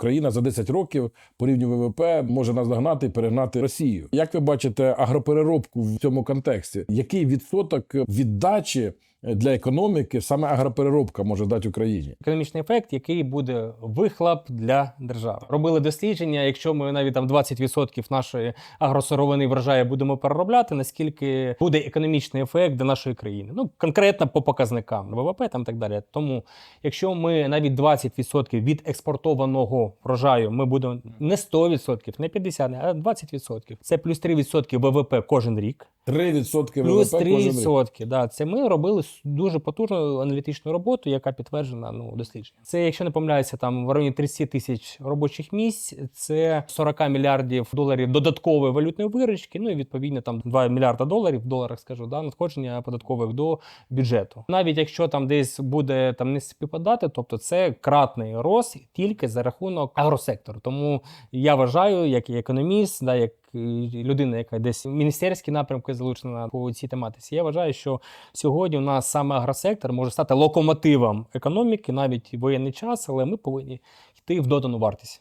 Україна за 10 років по рівню ВВП може наздогнати і перегнати Росію. Як ви бачите агропереробку в цьому контексті? Який відсоток віддачі для економіки саме агропереробка може дати Україні? економічний ефект, який буде вихлоп для держави. Робили дослідження. Якщо ми навіть там 20% нашої агросировини врожаю будемо переробляти, наскільки буде економічний ефект для нашої країни? Ну конкретно по показникам ВВП там так далі. Тому, якщо ми навіть 20% від експортованого врожаю ми будемо не 100%, не 50%, а 20%. Це плюс 3% ВВП кожен рік. 3% Плюс ВВП кожен рік. 3%. Да, це ми робили с- дуже потужну аналітичну роботу, яка підтверджена ну, дослідженням. Це, якщо не помиляюся, там в районі 30 тисяч робочих місць, це 40 мільярдів доларів додаткової валютної виручки. Ну і відповідно там 2 мільярда доларів в доларах, скажу, да, надходження податкових до бюджету. Навіть якщо там десь буде там не співпадати, тобто це кратний рост тільки за рахунок агросектору. Тому я вважаю, як і економіст, да, як людина, яка десь міністерські напрямки залучена по цій тематиці. Я вважаю, що сьогодні у нас саме агросектор може стати локомотивом економіки, навіть воєнний час, але ми повинні йти в додану вартість.